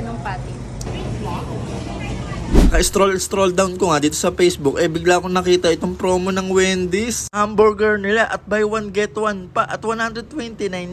Laki ng patty. Ka-stroll-stroll down ko nga dito sa Facebook, eh bigla akong nakita itong promo ng Wendy's. Hamburger nila at buy one get one pa at 129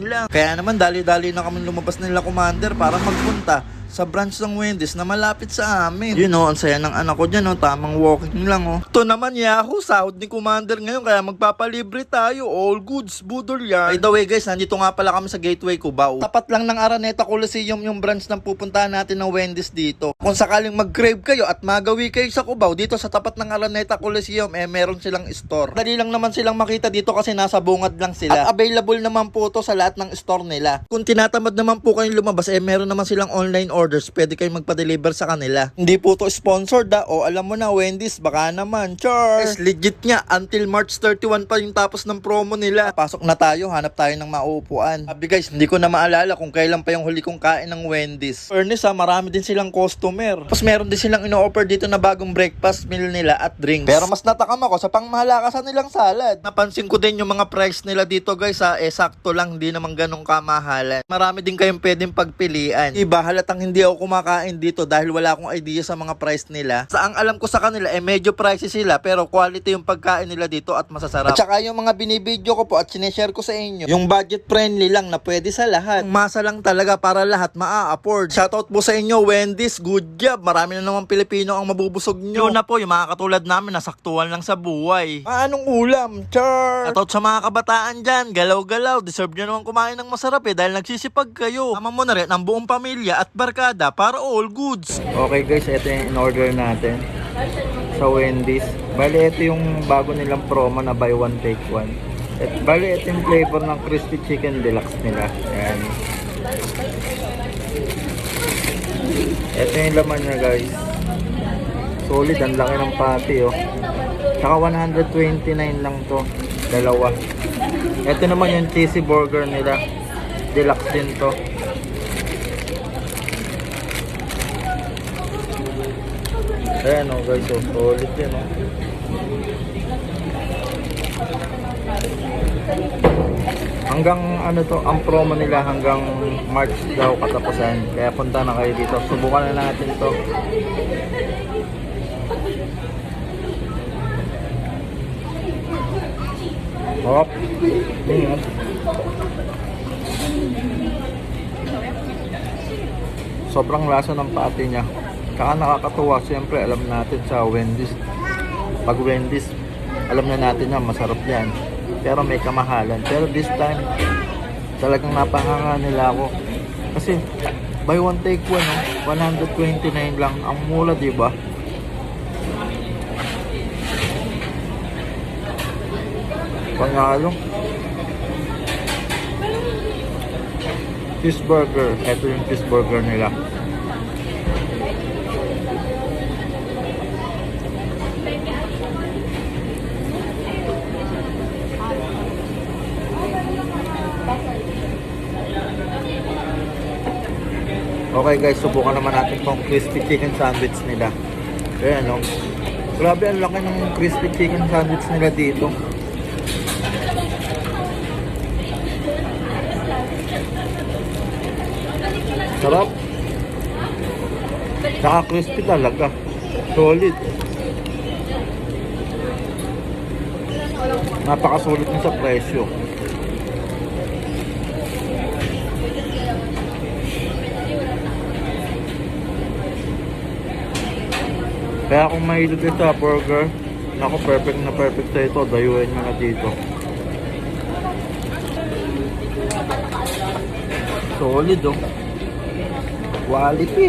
lang. Kaya naman dali-dali na kami lumabas nila commander para magpunta sa branch ng Wendy's na malapit sa amin. You know, ang saya ng anak ko dyan, oh, tamang walking lang. Oh. Ito naman, Yahoo, sahod ni Commander ngayon, kaya magpapalibre tayo. All goods, budol yan. By the way guys, nandito nga pala kami sa Gateway Cubao. Tapat lang ng Araneta Coliseum yung branch ng pupuntahan natin ng Wendy's dito. Kung sakaling mag-crave kayo at magawi kayo sa Cubao, dito sa tapat ng Araneta Coliseum, eh meron silang store. Dali lang naman silang makita dito kasi nasa bungad lang sila. At available naman po to sa lahat ng store nila. Kung tinatamad naman po kayong lumabas, eh meron naman silang online orders. Pwede kayong magpa-deliver sa kanila. Hindi po to sponsored ah. O alam mo na, Wendy's, baka naman. Char! Yes, legit nga. Until March 31 pa yung tapos ng promo nila. Pasok na tayo, hanap tayo ng mauupuan. Sabi guys, hindi ko na maalala kung kailan pa yung huli kong kain ng Wendy's. Fairness ha, marami din silang customer. Tapos meron din silang ino-offer dito na bagong breakfast meal nila at drinks. Pero mas natakam ako sa pangmahalakasan nilang salad. Napansin ko din yung mga price nila dito guys ha, eh sakto lang, hindi naman ganong kamahalan. Marami din kayong pwedeng pagpilian. Iba, halatang hindi ako kumakain dito dahil wala akong idea sa mga price nila. Sa ang alam ko sa kanila, eh medyo pricey sila pero quality yung pagkain nila dito at masasarap. At saka yung mga binibideo ko po at sineshare ko sa inyo, yung budget friendly lang na pwede sa lahat. Masa lang talaga para lahat maa-afford. Shoutout po sa inyo, Wendy's, good job. Marami na naman Pilipino ang mabubusog nyo. Yun na po, yung mga katulad namin, nasaktuhan lang sa buhay. Anong ulam? Char! Shoutout sa mga kabataan dyan, galaw-galaw. Deserve nyo naman kumain ng masarap eh dahil nagsisipag kayo. Tama mo na rin ang buong pamilya at barkada para all goods. Okay guys, ito yung in-order natin sa Wendy's. Bali, ito yung bago nilang promo na buy one take one. At bali, ito yung flavor ng crispy chicken deluxe nila. Ayan. Ito yung laman niya guys. Solid, ang laki ng patty oh. Tsaka 129 lang to. Dalawa. Ito naman yung cheesy burger nila. Deluxe din to. Ayan o guys, oh, solid yan o. Hanggang ano to, ang promo nila hanggang March daw katapusan. Kaya punta na kayo dito. Subukan na natin to. Hop. Mm. Sobrang lasa ng pati niya. Tsaka nakakatuwa, siyempre alam natin sa Wendy's. Pag Wendy's, alam na natin na masarap yan. Pero may kamahalan. Pero this time, talagang napahanga nila ako. Kasi, buy one take one, oh, 129 lang. Ang mula, di ba? Panalo. Cheeseburger. Ito yung cheeseburger nila. Okay guys, subukan naman natin tong crispy chicken sandwich nila. Kaya no. Grabe ang laki ng crispy chicken sandwich nila dito. Sarap. Saka crispy talaga. Solid. Napakasulit niya sa presyo. Kaya kung mahilig ito sa burger, naku perfect na perfect sa ito, dayuin nyo na dito. Solid oh. Quality.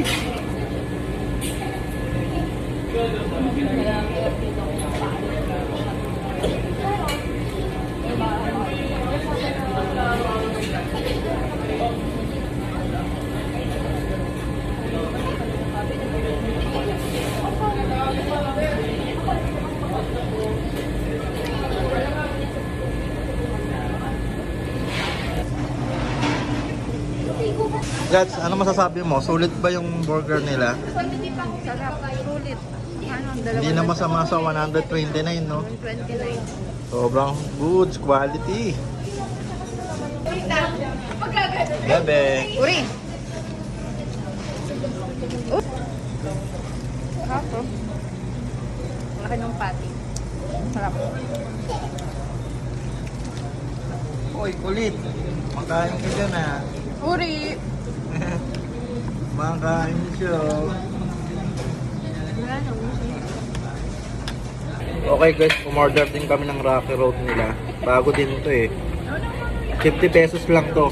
Gats, ano masasabi mo? Sulit ba yung burger nila? Sarap, sulit. Ano, Hindi na masama sa 129, no? 129. Sobrang good quality. Bebe. Uri. Kapo. Laki ng pati. Sarap. Uy, kulit. Makain ka dyan ah. Uri. Makain siya. Na, Okay guys, umorder din kami ng Rocky Road nila. Bago din to eh. 50 pesos lang to.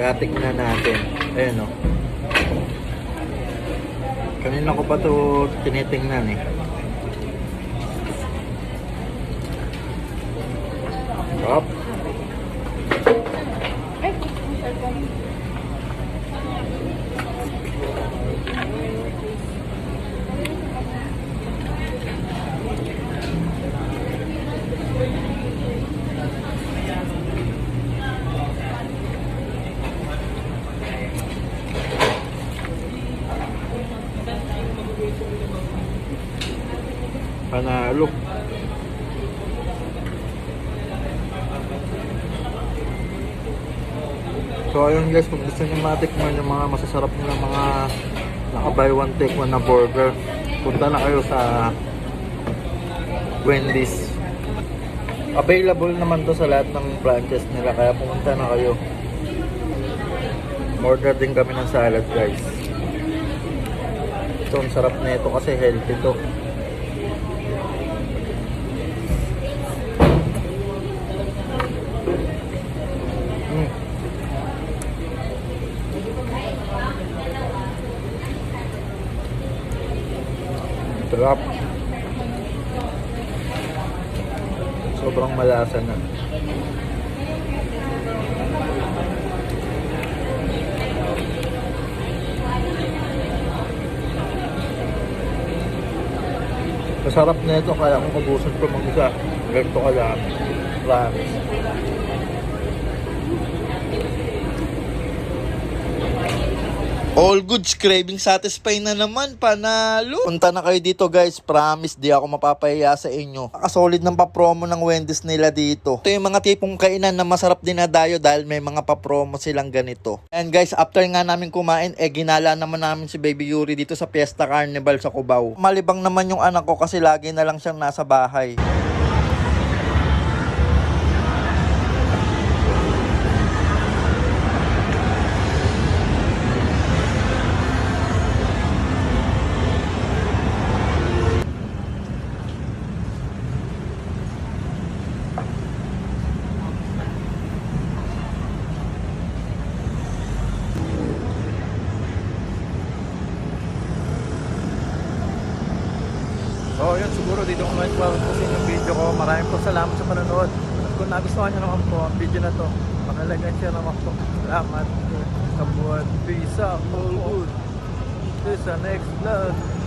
Kaya tignan natin. Ayan o. Kanina ko pa to tinitingnan eh. Up. Panalo. So ayun guys, kung gusto nyo matikman yung mga masasarap na mga naka buy one take one na burger, punta na kayo sa Wendy's. Available naman to sa lahat ng branches nila kaya pumunta na kayo. Order din kami ng salad guys. Ito ang sarap na ito kasi healthy to. Sarap. Sobrang malasa na. Masarap na ito kaya kung ubusan ko mag isa. Ganito ka lang. Promise. All goods, craving satisfy na naman, panalo. Punta na kayo dito guys, promise di ako mapapahiya sa inyo. Nakasolid ng pa-promo ng Wendy's nila dito. Ito yung mga tipong kainan na masarap din na dayo dahil may mga pa-promo silang ganito. And guys, after nga namin kumain, eh ginala naman namin si Baby Yuri dito sa Fiesta Carnival sa Cubao. Malibang naman yung anak ko kasi lagi na lang siyang nasa bahay. So yun, siguro dito ko lang po yung video ko. Maraming po salamat sa panonood. At kung nagustuhan nyo naman po ang video na to, pakilagay and share naman po. Salamat sa buwan. Peace out. All good. Is the next vlog.